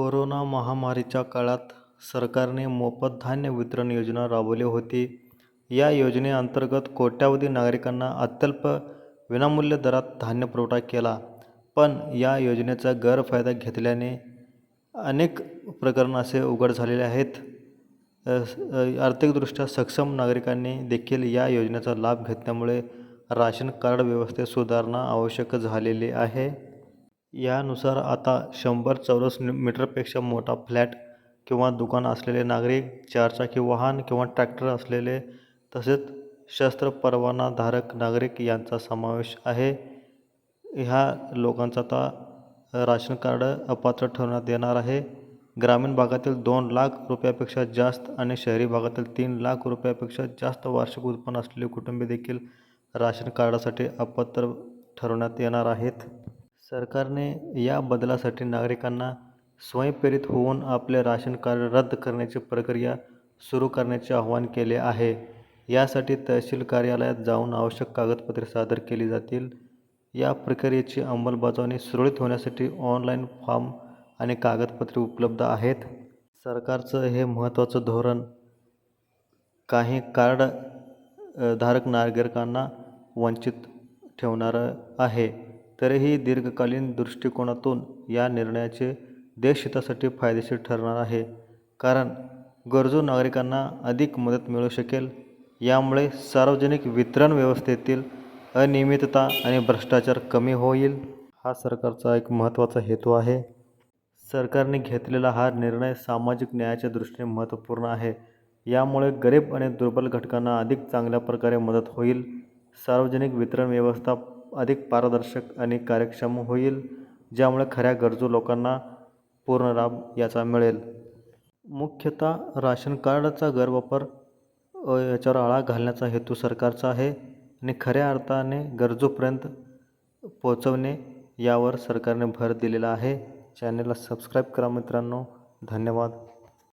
Corona महामारीच्या काळात सरकारने मोफत धान्य वितरण योजना राबवली होती. या योजनेअंतर्गत कोट्यावधी नागरिकांना अत्यल्प विनामूल्य दरात धान्य पुरवठा केला. पण या योजनेचा गैरफायदा घेतल्याने अनेक प्रकरण असे उघड झालेले आहेत. आर्थिकदृष्ट्या सक्षम नागरिकांनी देखील या योजनेचा लाभ घेतल्यामुळे राशन कार्ड व्यवस्थेत सुधारणा आवश्यक झालेली आहे. यानुसार आता शंभर चौरस मीटरपेक्षा मोठा फ्लॅट किंवा दुकान असलेले नागरिक चारचाकी वाहन किंवा ट्रॅक्टर असलेले तसेच शस्त्र परवानाधारक नागरिक यांचा समावेश आहे. ह्या लोकांचा आता राशन कार्ड अपात्र ठरवण्यात येणार आहे. ग्रामीण भागातील दोन लाख रुपयापेक्षा जास्त आणि शहरी भागातील तीन लाख रुपयापेक्षा जास्त वार्षिक उत्पन्न असलेले कुटुंबे देखील राशन कार्डासाठी अपात्र ठरवण्यात येणार आहेत. सरकारने या बदलासाठी नागरिकांना स्वयंप्रेरित होऊन आपले राशन कार्ड रद्द करण्याची प्रक्रिया सुरू करण्याचे आवाहन केले आहे. यासाठी तहसील कार्यालयात जाऊन आवश्यक कागदपत्रे सादर केली जातील. या प्रक्रियेची अंमलबजावणी सुरळीत होण्यासाठी ऑनलाईन फॉर्म आणि कागदपत्रे उपलब्ध आहेत. सरकारचं हे महत्त्वाचं धोरण काही कार्ड धारक नागरिकांना वंचित ठेवणारं आहे. तरीही दीर्घकालीन दृष्टिकोनातून या निर्णयाचे देशहितासाठी फायदेशीर ठरणार आहे. कारण गरजू नागरिकांना अधिक मदत मिळू शकेल. यामुळे सार्वजनिक वितरण व्यवस्थेतील अनियमितता आणि भ्रष्टाचार कमी होईल. हा सरकारचा एक महत्त्वाचा हेतू आहे. सरकारने घेतलेला हा निर्णय सामाजिक न्यायाच्या दृष्टीने महत्त्वपूर्ण आहे. यामुळे गरीब आणि दुर्बल घटकांना अधिक चांगल्या प्रकारे मदत होईल. सार्वजनिक वितरण व्यवस्था अधिक पारदर्शक आणि कार्यक्षम होईल ज्यामुळे खऱ्या गरजू लोकांना पूर्ण लाभ याचा मिळेल. मुख्यतः राशन कार्डचा गैरवापर याच्यावर आळा घालण्याचा हेतू सरकारचा आहे आणि खऱ्या अर्थाने गरजूपर्यंत पोचवणे यावर सरकारने भर दिलेला आहे. चॅनलला सबस्क्राईब करा मित्रांनो. धन्यवाद.